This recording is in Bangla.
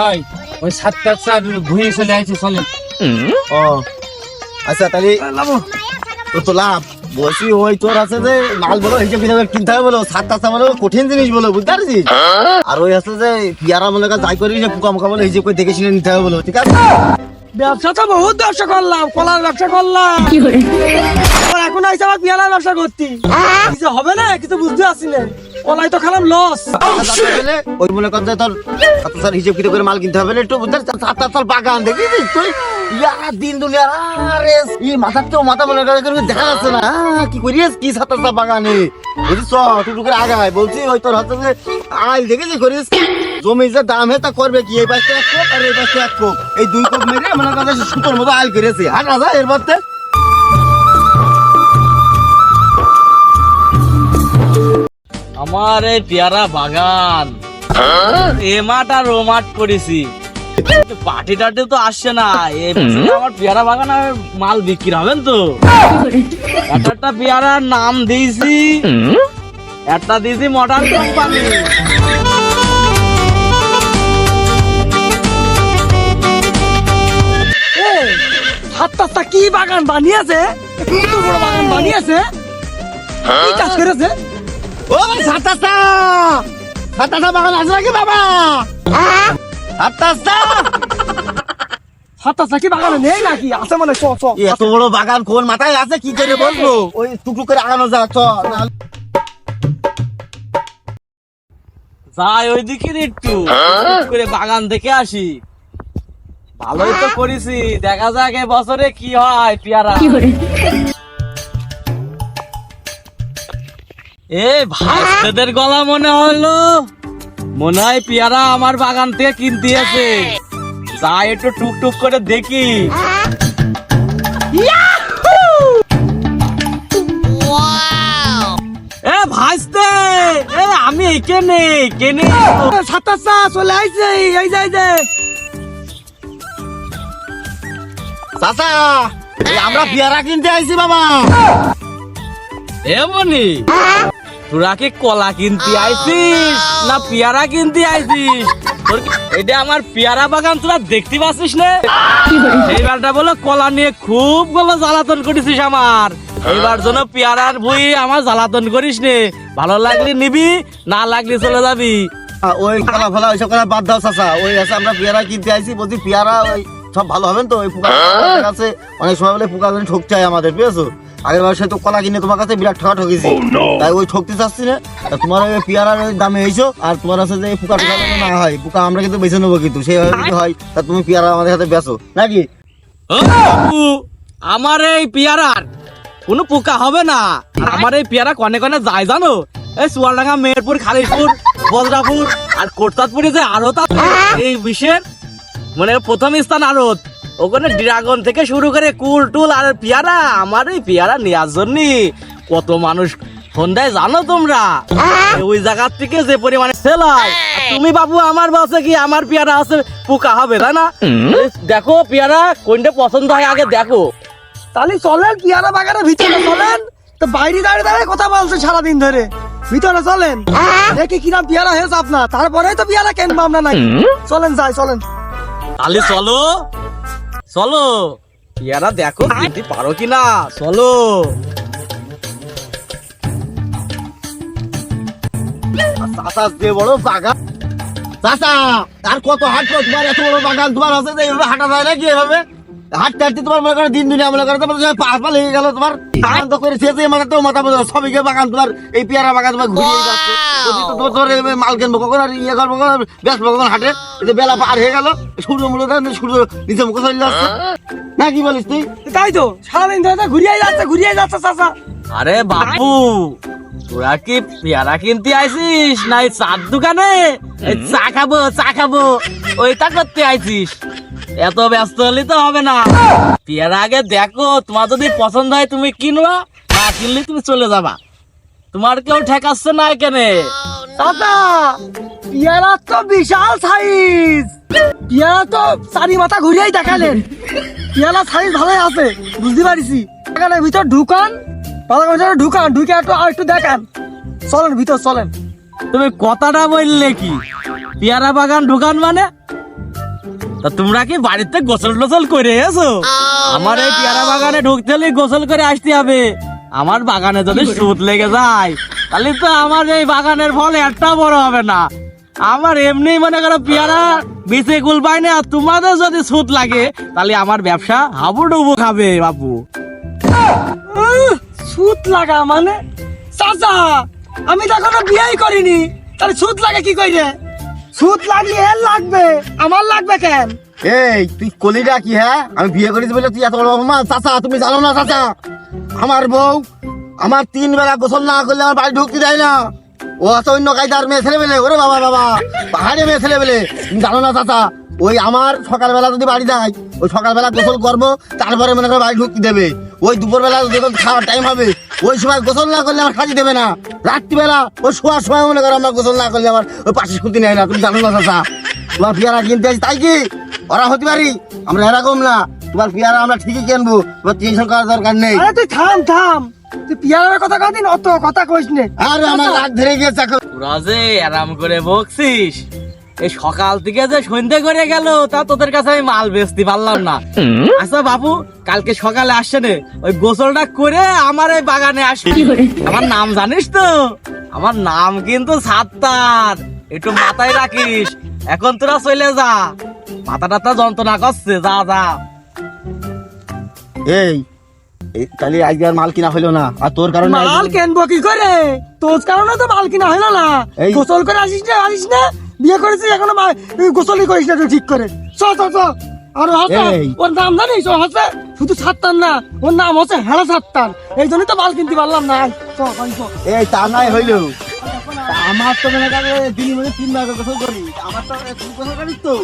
ভাই ওই সাতটা চার ঘুরে চলে চলে। ও। আচ্ছা তাহলে তো তো লাভ। বলছি ওই তোর আছে যে মাল বলো হিসেব কিনতে হবে বলো সাত টাকা বলো কঠিন জিনিস বলো বুঝতে পারছিস? আর ওই আছে যে পিয়ারা মনে কর যাই করিস পোকা মোকা বলে হিসেব করে দেখে শুনে নিতে হবে বলো ঠিক আছে? ব্যবসা তো বহুত ব্যবসা করলাম কলার ব্যবসা করলাম। এখন আইসা আবার পিয়ালার ব্যবসা করতি। কিছু হবে না কিছু বুঝতে আসছি না। কলাই তো খালাম লস। ওই মনে কর তোর সাত টাকার হিসেব কিতাব করে মাল কিনতে হবে একটু? সাত টাকার বাগান দেখিস তুই? ইয়া দিন দুনিয়ার আরে এই মাথার তো মাথা মনে করে করে দেখা যাচ্ছে না। কি করিস? কি সাত টাকা বাগানে? বুঝিস? টুটু করে আগায় বলছি ওই তোর হাতে যে আইল দেখেছিস করিস? জমি যে দাম হে তা করবে কি? এই পাশে এক কোপ আর এই পাশে এক কোপ। এই দুই কোপ মেরে মনে কর সুতোর মতো আইল করেছে। হাট রাজা এর মধ্যে আমার এই পেয়ারা বাগান। এ মাঠ আর ও মাঠ করেছি। পার্টি টাটি তো আসছে না। আমার পেয়ারা বাগান মাল বিক্রি হবেন তো। একটা একটা পেয়ারার নাম দিয়েছি। একটা দিয়েছি মডার্ন কোম্পানি। হাত টাত্তা কি বাগান বানিয়েছে? বাগান বানিয়েছে? কি কাজ করেছে? ও বাগান আছে নাকি বাবা? কি বাগানে নেই নাকি? আছে মানে চ চ। এত বড় বাগান কোন মাথায় আছে? কি করে বলব? ওই টুকটুক করে আগানো যা চ যাই ওইদিকে একটু। করে বাগান দেখে আসি। ভালোই তো করেছি। দেখা যাক এ বছরে কি হয় পেয়ারা। এ ভাস্তেদের গলা মনে হলো। মনে হয় পেয়ারা আমার বাগান থেকে কিনতে আছে যাই একটু টুক টুক করে দেখি। এ ভাসতে এ আমি এখানে কেনে সাতাশটা চলে আইছে এই যাই যে। চাচা আমরা পেয়ারা কিনতে আইছি বাবা। এমনি তোরা কি কলা কিনতে আইছিস? না পেয়ারা কিনতে আইছিস? এটা আমার পেয়ারা বাগান তোরা দেখতে পাচ্ছিস না? এইবারটা বলো কলা নিয়ে খুবগুলো জ্বালাতন করেছিস আমার। এইবার জন্য পেয়ারার বই আমার জ্বালাতন করিস নে। ভালো লাগলে নিবি না লাগলে চলে যাবি। ওই কলা ফলা ওইসব কলা বাদ দাও চাচা। ওই আছে আমরা পেয়ারা কিনতে আইছি বলছি পেয়ারা ওই সব ভালো হবেন তো? ওই পোকা কাছে অনেক সময় বলে পোকা হয় আমাদের বুঝেছ? আগের বছর তো কলা কিনে তোমার কাছে বিরাট ঠকা ঠকেছি তাই ওই ঠকতে চাচ্ছি না। তোমার ওই পেয়ারার দামে এইছো আর তোমার আছে যে পোকা টোকা না হয় পোকা আমরা কিন্তু বেছে নেব কিন্তু সেইভাবে যদি হয় তা তুমি পেয়ারা আমাদের হাতে বেচো নাকি? আমার এই পেয়ারার কোনো পোকা হবে না। আমার এই পেয়ারা কনে কনে যায় জানো? এই চুয়াডাঙ্গা মেহেরপুর খালিশপুর বজরাপুর আর কোটচাঁদপুরে যে আড়ত আছে, এই বিশ্বের মানে প্রথম স্থান আড়ত। ওখানে ড্রাগন থেকে শুরু করে কুল টুল আর পেয়ারা আমার এই পেয়ারা নেওয়ার জন্য কত মানুষ ফোন দেয় জানো তোমরা? ওই জায়গার থেকে যে পরিমাণে সেল হয় তুমি বাবু আমার বাসে কি আমার পেয়ারা আছে পোকা হবে তাই না? দেখো পেয়ারা কোনটা পছন্দ হয় আগে দেখো। তাহলে চলেন পিয়ারা বাগানের ভিতরে চলেন। তো বাইরে দাঁড়িয়ে দাঁড়িয়ে কথা বলছে সারাদিন ধরে। ভিতরে চলেন। দেখি কিরাম পিয়ারা হয়েছে আপনার। তারপরেই তো পিয়ারা কেনবো আমরা নাই চলেন যাই চলেন। তাহলে চলো চলো। পেয়ারা দেখো কিনতে পারো কিনা? চলো। চাচা যে বড় বাগান। চাষা আর কত হাঁটবো তোমার এত বড় বাগান তোমার আছে এইভাবে হাঁটা যায় নাকি এভাবে? হাঁটতে হাঁটতে তোমার মনে করো দিন দুনিয়া মনে করো তোমার যখন পা লেগে গেল তোমার বাগান তো করে শেষে মাথা তো মাথা বোঝা সবিকে বাগান তোমার এই পেয়ারা বাগান তোমার ঘুরিয়ে যাচ্ছে। যদি তো তোমার ধরে এভাবে মাল কিনবো কখন আর ইয়ে করব কখন বেশ কখন হাটে? বেলা পার হয়ে গেল সূর্য মূল্য সূর্য নিচে মুখে চলে যাচ্ছে। না কি বলিস তুই? তাই তো সারাদিন ধরে ঘুরিয়ে যাচ্ছে ঘুরিয়ে যাচ্ছে চাচা। আরে বাপু তোরা কি পেয়ারা কিনতে আইছিস? না এই চার দোকানে? চা খাব চা খাব। ওইটা করতে আইছিস? এত ব্যস্ত হলে তো হবে না। পেয়ারা আগে দেখো তোমার যদি পছন্দ হয় তুমি কিনবা না কিনলে তুমি চলে যাবা। তোমার কেউ ঠেকাচ্ছে না এখানে। চাচা পিয়ারা তো বিশাল সাইজ পিয়ারা তো চারি মাথা ঘুরিয়েই দেখালেন। পিয়ারা সাইজ ভালোই আছে বুঝতে পারিছি। বাগানের ভিতর ঢুকান বাগানের ভিতরে ঢুকান ঢুকে একটু আর একটু দেখান। চলেন ভিতর চলেন। তুমি কথাটা বললে কি? পেয়ারা বাগান ঢুকান মানে? তা তোমরা কি বাড়িতে গোসল টোসল করে এসো? আমার এই পেয়ারা বাগানে ঢুকতে হলে গোসল করে আসতে হবে। আমার বাগানে যদি সুদ লেগে যায় তাহলে তো আমার এই বাগানের ফল একটা বড় হবে না। আমার এমনি মনে করো পেয়ারা বেঁচে কুল পাই না আর তোমাদের যদি সুদ লাগে তাহলে আমার ব্যবসা হাবুডুবু খাবে বাপু। সুদ লাগা মানে? চাচা আমি তো এখনও বিয়েই করিনি তাহলে সুদ লাগে কি কইরে? সুদ লাগিয়ে লাগবে। আমার লাগবে কেন? এই, তুই কলিটা কি হ্যাঁ? আমি বিয়ে করেছি বলে তুই এত বড় মা চাচা, তুমি জানো না, চাচা? আমার বউ, আমার তিন বেলা গোসল না করলে আমার বাড়ি ঢুকতে দেয় না। ও আছে অন্য কায়দার মেয়ে ছেলে বেলে ওরে বাবা বাবা। পাহাড়ে মেয়ে ছেলে বেলে তুমি জানো না, চাচা? ওই আমার সকালবেলা যদি বাড়ি যায় ওই সকালবেলা গোসল করব তারপরে মনে করো বাড়ি ঢুকতে দেবে। ওই দুপুরবেলা যখন খাওয়ার টাইম হবে ওই সময় গোসল না করলে আমার খালি দেবে না। রাত্রিবেলা ওই শোয়ার সময় মনে করো আমার গোসল না করলে আমার ওই পাশে শুনতে নেয় না তুমি জানো না চাচা। তোমার পেয়ারা কিনতে আসি তাই কি? ওরা হতে পারি? আমরা এরকম না। তোমার পেয়ারা আমরা ঠিকই কিনবো তোমার টেনশন করার দরকার নেই। আরে তুই থাম থাম। তুই পিয়ারের কথা কদিন অত কথা কইস নে। আর আমার রাগ ধরে গেছে এখন। তোরা যে আরাম করে বকছিস। এই সকাল থেকে যে সন্ধ্যে করে গেল তা তোদের কাছে আমি মাল বেচতে পারলাম না। আচ্ছা বাবু কালকে সকালে আসছে নে ওই গোসলটা করে আমার এই বাগানে আসি আমার নাম জানিস তো? আমার নাম কিন্তু সাত্তার। একটু মাথায় রাখিস এখন তোরা চলে যা। মাথা টাথা যন্ত্রণা করছে যা যা। এই এই, তাহলে আজকে আর মাল কিনা হইল না। আর তোর কারণে মাল কেনবো কি করে? তোর কারণে তো মাল কিনা হলো না। এই- গোসল করে আসিস না আসিস না? বিয়ে করেছিস এখনও গোসলি গোসলই করিস না তুই ঠিক করে। চ চ চ। আর ওর নাম জানিস? ও হচ্ছে শুধু সাত্তার না ওর নাম হচ্ছে হেড়া সাত্তার এই জন্যই তো মাল কিনতে পারলাম না। চ এই তা নাই হইল আমার তো মনে করে দিন মধ্যে তিন বার গোসল করি আমার তো গোসল করিস তো।